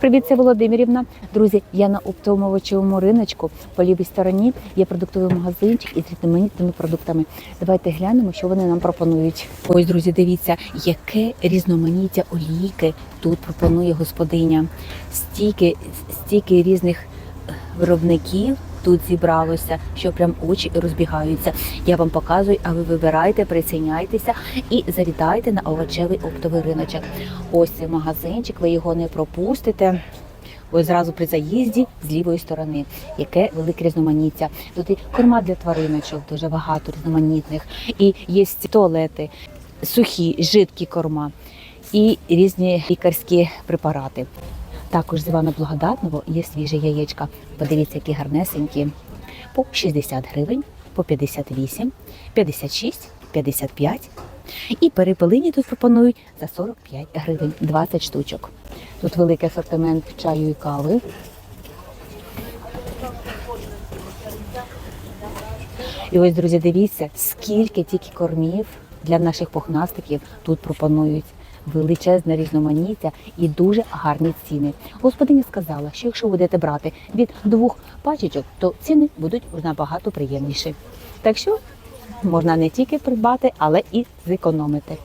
Привіт, це Володимирівна. Друзі, я на оптовому риночку по лівій стороні є продуктовий магазинчик із різноманітними продуктами. Давайте глянемо, що вони нам пропонують. Ось, друзі, дивіться, яке різноманіття олійки тут пропонує господиня. Стільки, стільки різних е, виробників. Тут зібралося, що прям очі розбігаються. Я вам показую, а ви вибирайте, приціняйтеся і завітайте на овочевий оптовий риночок. Ось цей магазинчик, ви його не пропустите. Ось зразу при заїзді з лівої сторони, яке велике різноманіття. Тут і корма для твариночок, дуже багато різноманітних. І є туалети, сухі, жидкі корма і різні лікарські препарати. Також з Івана Благодатного є свіжі яєчка. Подивіться, які гарнесенькі. По 60 гривень, по 58, 56, 55. І перепелині тут пропонують за 45 гривень, 20 штучок. Тут великий асортимент чаю і кави. І ось, друзі, дивіться, скільки тільки кормів для наших пухнастиків тут пропонують. Величезне різноманіття і дуже гарні ціни. Господиня сказала, що якщо будете брати від двох пачечок, то ціни будуть набагато приємніші. Так що можна не тільки придбати, але і зекономити.